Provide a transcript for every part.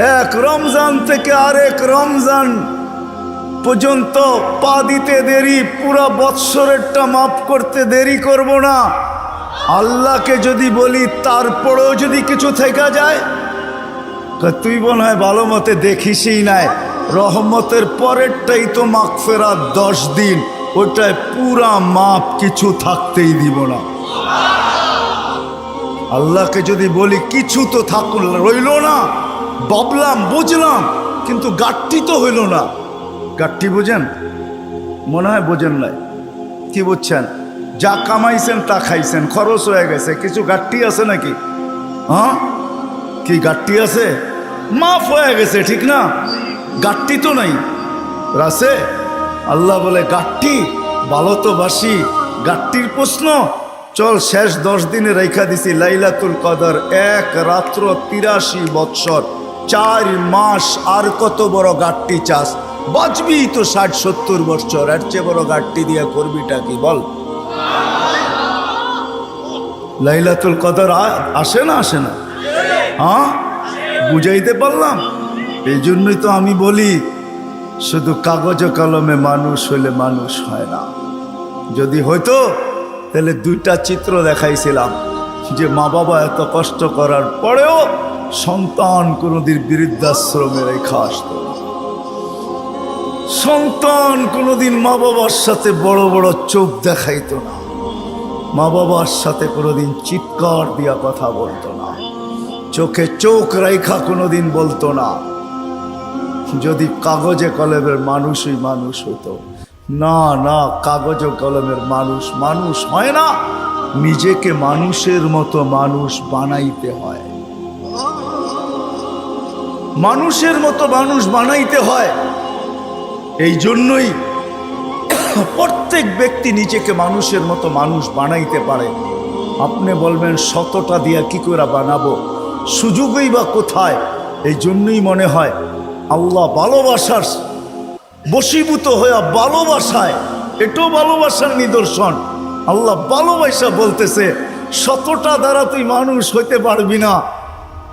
এক রমজান থেকে আরেক রমজান পর্যন্ত পা দিতে দেরি, পুরা বৎসরেরটা মাফ করতে দেরি করব না। আল্লাহকে যদি বলি, তারপরেও যদি কিছু থেকে যায় তুই মনে হয় ভালো মতে দেখিসই নাই। রহমতের পরেরটাই তো মাগফেরাত দশ দিন, ওটায় পুরা মাপ কিছু থাকতেই দিব না। আল্লাহকে যদি বলি, কিছু তো থাকুন, রইল না। ভাবলাম, বুঝলাম, কিন্তু গাঠটি তো হইল না। গাঠটি বোঝেন? মনে হয় বোঝেন নাই। কি বুঝছেন? যা কামাইছেন তা খাইছেন, খরচ হয়ে গেছে। কিছু গাঠটি আছে নাকি? হ্যাঁ? কি গাঠটি আছে? মাফ হয়ে গেছে, ঠিক না? গাঠটি তো নাই। রাসে, আল্লাহ বলে, গাঠটি, ভালো তো বাসি, গাঠটির প্রশ্ন। চল, শেষ দশ দিনে রেখা দিছি, লাইলাতুল কদর, এক রাত্র তিরাশি বৎসর। চার মাস আর কত বড় গাঠটি চাষ? বাঁচবি তো ষাট, সত্তর বৎসর এর চেয়ে বড় গাঠটি দিয়ে করবিটা কি বল? লাইলাতুল কদর আসে না আসে না? হ্যাঁ? বুঝাইতে পারলাম? এই জন্যই তো আমি বলি, শুধু কাগজ কলমে মানুষ হইলে মানুষ হয় না। যদি হইতো, তাহলে দুইটা চিত্র দেখাইছিলাম, যে মা বাবা এত কষ্ট করার পরেও সন্তান কোনোদিন বৃদ্ধাশ্রমে রেখা আসতো সন্তান কোনোদিন মা বাবার সাথে বড় বড় চোখ দেখাইতো না। মা বাবার সাথে কোনোদিন চিৎকার দিয়া কথা বলতো না। চোখে চোখ রেখা কোনোদিন বলতো না। যদি কাগজে কলমের মানুষই মানুষ হতো, না না, কাগজে কলমের মানুষ মানুষ হয় না। নিজেকে মানুষের মতো মানুষ বানাইতে হয়। মানুষের মতো মানুষ বানাইতে হয়। এই জন্যই প্রত্যেক ব্যক্তি নিজেকে মানুষের মতো মানুষ বানাইতে পারে। আপনি বলবেন, শতটা দিয়া কি করে বানাবো? সুযোগই বা কোথায়? এই জন্যই মনে হয়, আল্লাহ ভালোবাসার বশীভূত হইয়া ভালোবাসায়। এটাও ভালোবাসার নিদর্শন। আল্লাহ ভালোবাসা বলতেছে, শতটা দ্বারা তুই মানুষ হইতে পারবি না।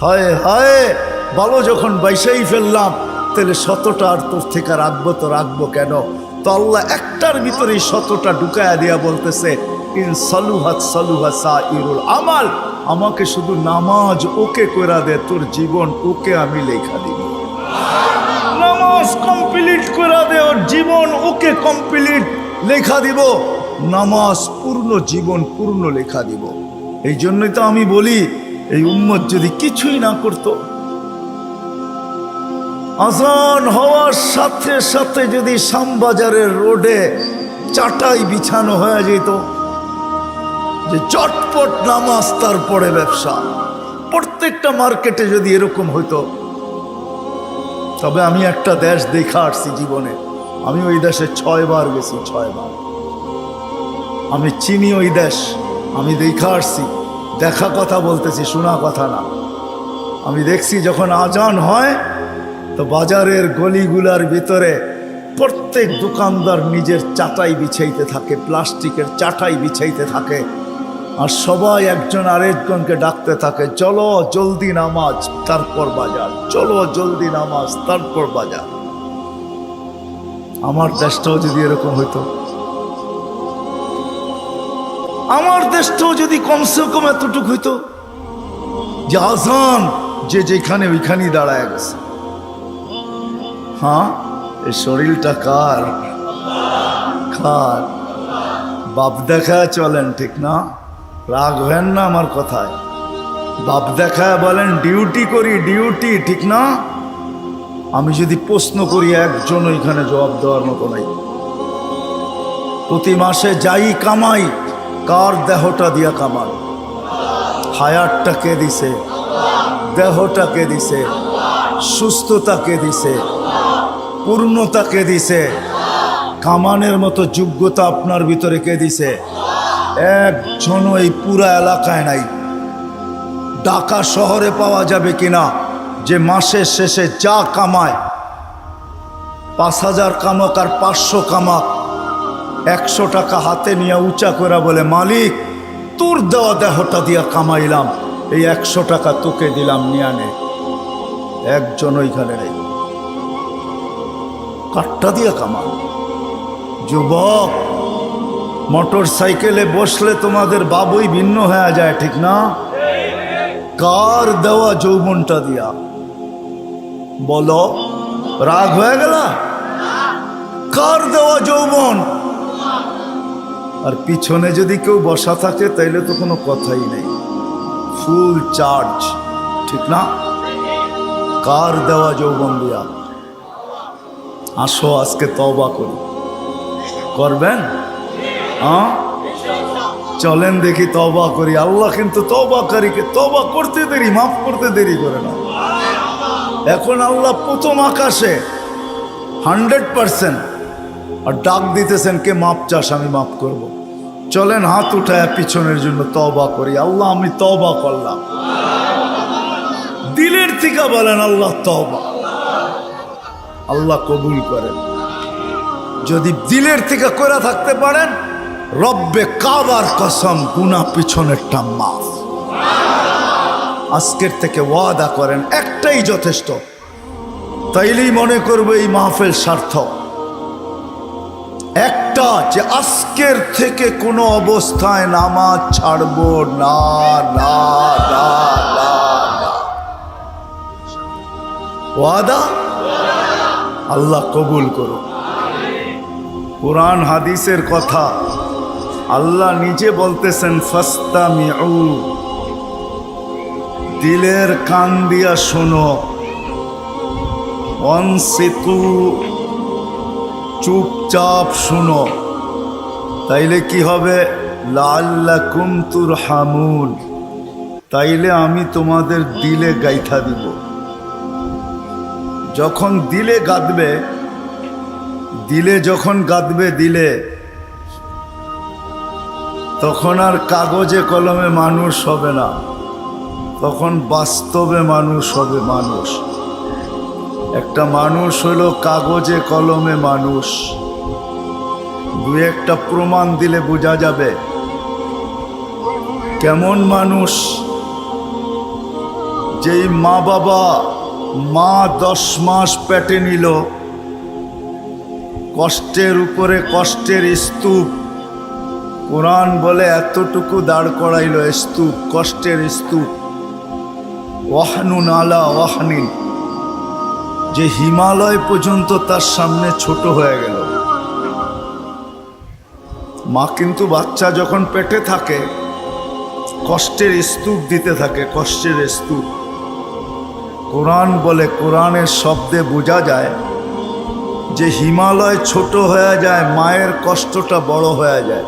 হায় হায়! ভালো যখন বাইসাই ফেললাম, তাহলে শতটা আর তোর থেকে রাখব তো রাখব কেন? তো আল্লাহ একটার ভিতরেই শতটা ঢুকায়া দিয়া বলতেছে, ইন সালুহাত সালুহা সা ইরুল আমাল, আমাকে শুধু নামাজ ওকে করা দে, তোর জীবন ওকে আমি লেখা দিব। নামাজ কমপ্লিট করা দে, ওর জীবন ওকে কমপ্লিট লেখা দিব। নামাজ পূর্ণ, জীবন পূর্ণ লেখা দিব। এই জন্যই তো আমি বলি, এই উম্মত যদি কিছুই না করত আজান হওয়ার সাথে সাথে যদি শ্যামবাজারের রোডে চাটাই বিছানো হয়ে যেত, যে চটপট নামাজ তারপরে ব্যবসা। প্রত্যেকটা মার্কেটে যদি এরকম হইতো, তবে আমি একটা দেশ দেখা আসছি জীবনে। আমি ওই দেশে ছয়বার গেছি, ছয়বার। আমি চিনি ওই দেশ, আমি দেখা আসছি। দেখা কথা বলতেছি, শোনা কথা না। আমি দেখছি যখন আজান হয় তো বাজারের গলিগুলার ভিতরে প্রত্যেক দোকানদার নিজের চাটাই বিছাইতে থাকে, প্লাস্টিকের চাটাই বিছাইতে থাকে। আর সবাই একজন আরেকজনকে ডাকতে থাকে, চলো জলদি নামাজ, তারপর বাজার। চলো জলদি নামাজ, তারপর বাজার। আমার দেশটাও যদি এরকম হইতো। আমার দেশটাও যদি কমসে কম এতটুকু হইতো যে আজান যে যেখানে ওইখানেই দাঁড়ায় গেছে। হ্যাঁ? এই শরীরটা কার? কার? বাপ দেখা চলেন, ঠিক না? রাগ হেন না আমার কথায়। বাপ দেখায় বলেন, ডিউটি করি, ডিউটি, ঠিক না? আমি যদি প্রশ্ন করি, একজন এখানে জবাব দেওয়ার মতো নাই। প্রতি মাসে যাই কামাই, কার দেহটা দিয়া কামান? হায়ারটা কে দিছে? দেহটা কে দিছে? সুস্থতা কে দিছে? পূর্ণতা কে দিছে? কামানের মতো যোগ্যতা আপনার ভিতরে কে দিছে? একজন এই পুরা এলাকায় নাই। ঢাকা শহরে পাওয়া যাবে কিনা? যে মাসের শেষে যা কামায়, পাঁচ হাজার কামাক আর পাঁচশো কামাক, একশো টাকা হাতে নিয়ে উঁচা করে বলে, মালিক, তোর দেওয়া দেহটা দিয়া কামাইলাম, এই একশো টাকা তোকে দিলাম, নিয়ে নে একজন ওইখানে নেই। কাঠটা দিয়া কামান যুবক, মোটর সাইকেলে বসলে তোমাদের বাবুই ভিন্ন হয়ে যায়, ঠিক না? কার দেওয়া যৌবনটা দিয়া? বলো, রাগ হয়ে গেল? কার দেওয়া যৌবন? আর পিছনে যদি কেউ বসা থাকে, তাইলে তো কোনো কথাই নেই। ফুল চার্জ ঠিক না? কার দেওয়া যৌবন দিয়া? আসো, আজকে তবা করি। করবেন? হ্যাঁ? চলেন দেখি তবা করি। আল্লাহ কিন্তু তবা তবাকারীকে তবা করতে দেরি, মাফ করতে দেরি করে না। এখন আল্লাহ প্রথম আকাশে হান্ড্রেড পার্সেন্ট আর ডাক দিতেছেন, কে মাপ চাস, আমি মাফ করব। চলেন, হাত উঠায় পিছনের জন্য তবা করি। আল্লাহ, আমি তবা করলাম। দিলের থেকে বলেন আল্লাহ তবা আল্লাহ কবুল করেন। যদি দিলের থেকে করে থাকতে পারেন, রব্বে কাবার কসম গুনা পিছনেরটা মাফ। আজকের থেকে ওয়াদা করেন, একটাই যথেষ্ট। তাইলেই মনে করবে এই মাহফিল সার্থক। একটা যে আজকের থেকে কোনো অবস্থায় নামাজ ছাড়বো না না না না। ওয়াদা আল্লাহ কবুল করো কোরআন, হাদিসের কথা আল্লাহ নিজে বলতেছেন ফাস্তা দিলের কান দিয়া শোনো। অনসেতু। চুপচাপ শোনো। তাইলে কি হবে? লাল্লা কুমতুর হামুন তাইলে আমি তোমাদের দিলে গাইথা দিব। যখন দিলে গাঁদবে, দিলে যখন গাঁদবে দিলে, তখন আর কাগজে কলমে মানুষ হবে না। তখন বাস্তবে মানুষ হবে মানুষ। একটা মানুষ হলো কাগজে কলমে মানুষ। দু একটা প্রমাণ দিলে বোঝা যাবে কেমন মানুষ। যেই মা বাবা মা দশ মাস পেটে নিল। কষ্টের উপরে কষ্টের স্তূপ। কোরআন বলে এতটুকু দাঁড় করাইল স্তূপ, কষ্টের স্তূপ। ওয়াহনুন আলা ওয়াহনিন। যে হিমালয় পর্যন্ত তার সামনে ছোট হয়ে গেল। মা কিন্তু বাচ্চা যখন পেটে থাকে, কষ্টের স্তূপ দিতে থাকে, কষ্টের স্তূপ। কোরআন বলে কোরআনের শব্দে বোঝা যায় যে হিমালয় ছোট হয়ে যায়, মায়ের কষ্টটা বড় হয়ে যায়।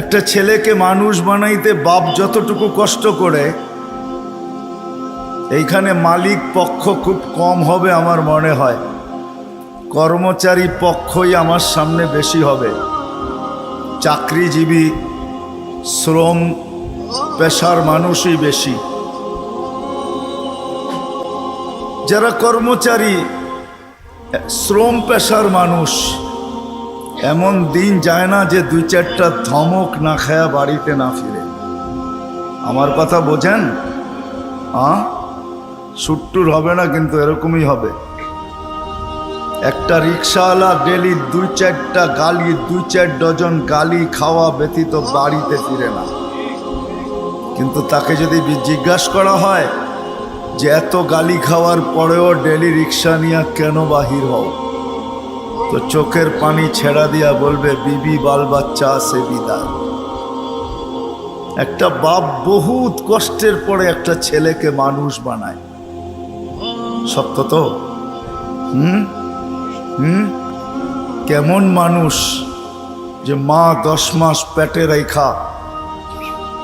একটা ছেলেকে মানুষ বানাইতে বাপ যতটুকু কষ্ট করে, এইখানে মালিক পক্ষ খুব কম হবে আমার মনে হয়। কর্মচারী পক্ষই আমার সামনে বেশি হবে। চাকরিজীবী, শ্রম পেশার মানুষই বেশি। যারা কর্মচারী, শ্রম পেশার মানুষ, এমন দিন যায় না যে দুই চারটা ধমক না খায়া বাড়িতে না ফিরে। আমার কথা বোঝেন? সুট্টুর হবে না কিন্তু এরকমই হবে। একটা রিক্সাওয়ালা ডেলি দুই চারটা গালি, দুই চার ডজন গালি খাওয়া ব্যতীত বাড়িতে ফিরে না। কিন্তু তাকে যদি জিজ্ঞাসা করা হয় যে এত গালি খাওয়ার পরেও ডেলি রিক্সা নিয়ে কেন বাহির হও? তো চোখের পানি ছেড়া দিয়া বলবে, বিবি, বাল বাচ্চা আছে, বিদায়। একটা বাপ বহুত কষ্টের পরে একটা ছেলেকে মানুষ বানায়। সত্য তো? হুম? হুম? কেমন মানুষ যে মা দশ মাস পেটে রেখা